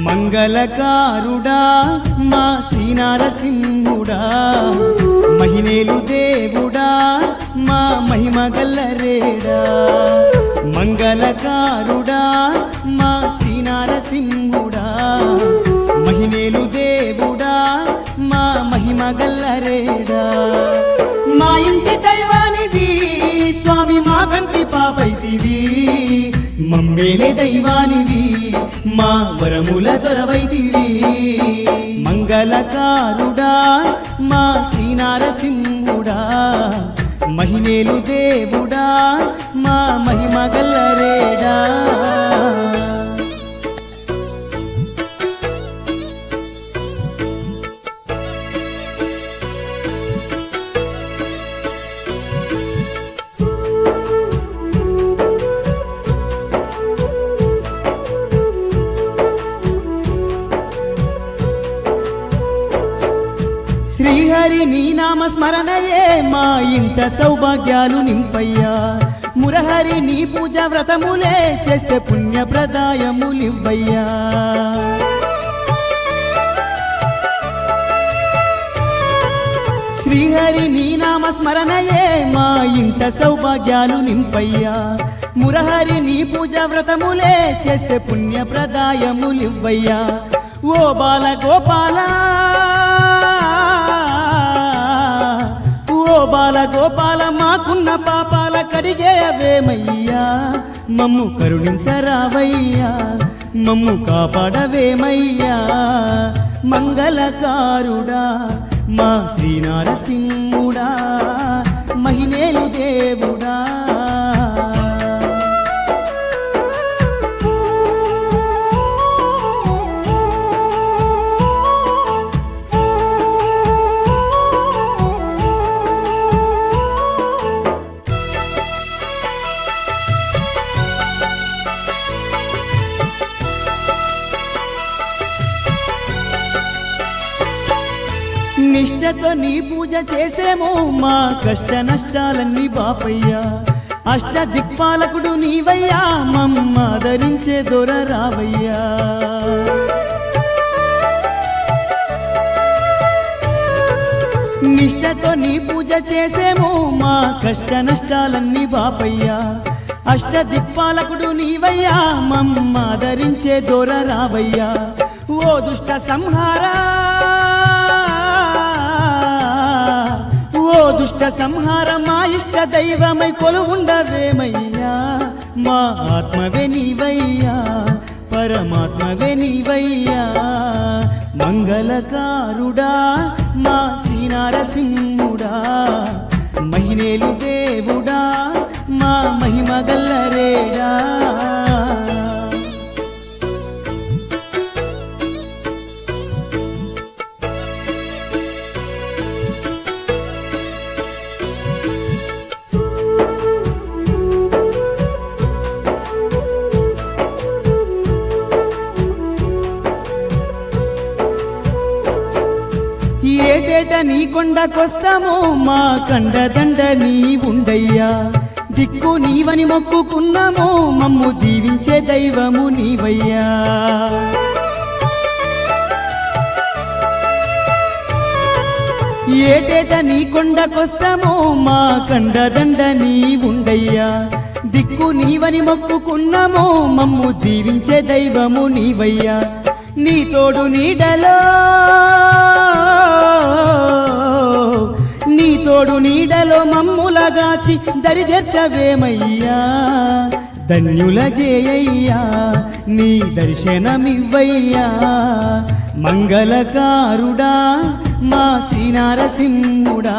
మంగళకారుడా మా శ్రీనారసింహుడా. మహినేలు దేవుడా మా మహిమ గల్లరేడా. మంగళకారుడా మా శ్రీనారసింహుడా. మహినేలు దేవుడా మా మహిమ గల్లరేడా. మా మమ్మేలే దైవానివి మా వరముల దొరవైతివి. మంగళకారుడా మా శ్రీనారసింహుడా మహిమేలు దేవుడా మా మహిమ నీ నామ స్మరణయే మా ఇంట సౌభాగ్యాలు నింపయ్యా. మురహరి నీ పూజ వ్రతములే చేస్తే పుణ్యప్రదాయములివ్వయ్యా. శ్రీహరి నీ నామ స్మరణయే మా ఇంట సౌభాగ్యాలు నింపయ్యా. మురహరి నీ పూజ వ్రతములే చేస్తే పుణ్యప్రదాయములివ్వయ్యా. ఓ బాల గోపాలా గోపాల గోపాల మాకున్న పాపాల కడిగేయవేమయ్యా మమ్ము కరుణించరావయ్యా మమ్ము కాపాడవేమయ్యా? మంగళకారుడా మా శ్రీనారసింహుడా మహినేలు దేవుడా నిష్టతో నీ పూజ చేసేమో. మా కష్ట నష్టాలన్నీ బాపయ్యా. అష్ట దిక్పాలకుడు నీవయ్యా. మమ్మ ధరించే దొర రావయ్యా. నిష్టతో నీ పూజ చేసేమో. మా కష్ట నష్టాలన్నీ బాపయ్యా. అష్ట దిక్పాలకుడు నీవయ్యా. మమ్మ ధరించే దొర రావయ్యా. ఓ దుష్ట సంహారా. ఇష్ట దుష్ట సంహార మా ఇష్ట దైవమై కొలువుండవేమయ్యా? మా ఆత్మవే నీవయ్యా పరమాత్మవే నీవయ్యా. మంగళకారుడా మా శ్రీనారసింహుడా మహినేలు దేవుడా మా మహిమ ఏటేట నీ కొండకొస్తామో మా కండదండ నీ ఉండయ్యా దిక్కు నీవని మొక్కుకున్నామో మమ్ము దీవించే దైవము నీవయ్యా. ఏటేట నీ కొండకొస్తామో మా కండదండ నీ ఉండయ్యా దిక్కు నీవని మొక్కుకున్నామో మమ్ము దీవించే దైవము నీవయ్యా. నీ తోడు నీడలో. నీ తోడు నీడలో మమ్ములగాచి దరిదెర్చవేమయ్యా. ధన్యుల జేయ్యా నీ దర్శనమివ్వయ్యా. మంగళకారుడా మా శ్రీనారసింహుడా.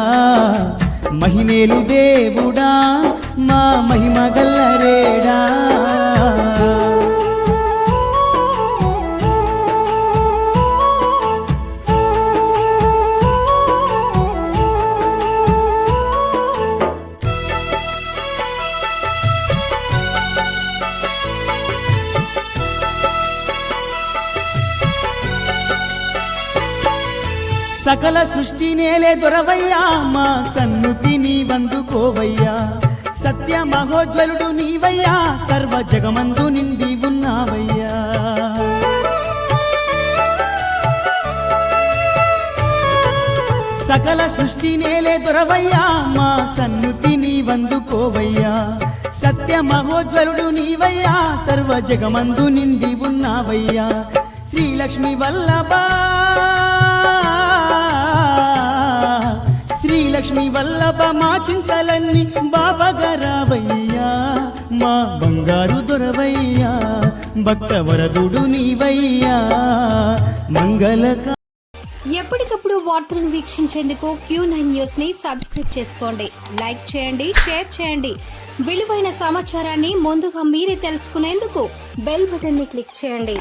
మహిమేలు దేవుడా మా మహిమ సకల సృష్టి నేలే దొరవయ్యా మా సన్నుతి నీ వందుకోవయ్యా సత్య మహోజ్వలుడు నీవయ్యా సర్వ జగమందు నింది ఉన్నావయ్యా. సకల సృష్టి నేలే దొరవయ్యా మా సన్నుతి నీ వందుకోవయ్యా సత్య మహోజ్వలుడు నీవయ్యా సర్వ జగమందు నింది ఉన్నావయ్యా. శ్రీలక్ష్మి వల్లభా లక్ష్మి వల్లభ మా చింతలన్నీ బాబగరావయ్యా మా బంగారు దొరవయ్యా భక్త వరదుడు నీవయ్యా. మంగళక ఎప్పటికప్పుడు వార్తలను వీక్షించేందుకు క్యూ నైన్ న్యూస్ని సబ్స్క్రైబ్ చేసుకోండి. లైక్ చేయండి షేర్ చేయండి. విలువైన సమాచారాన్ని ముందుగా మీరే తెలుసుకునేందుకు బెల్ బటన్ని క్లిక్ చేయండి.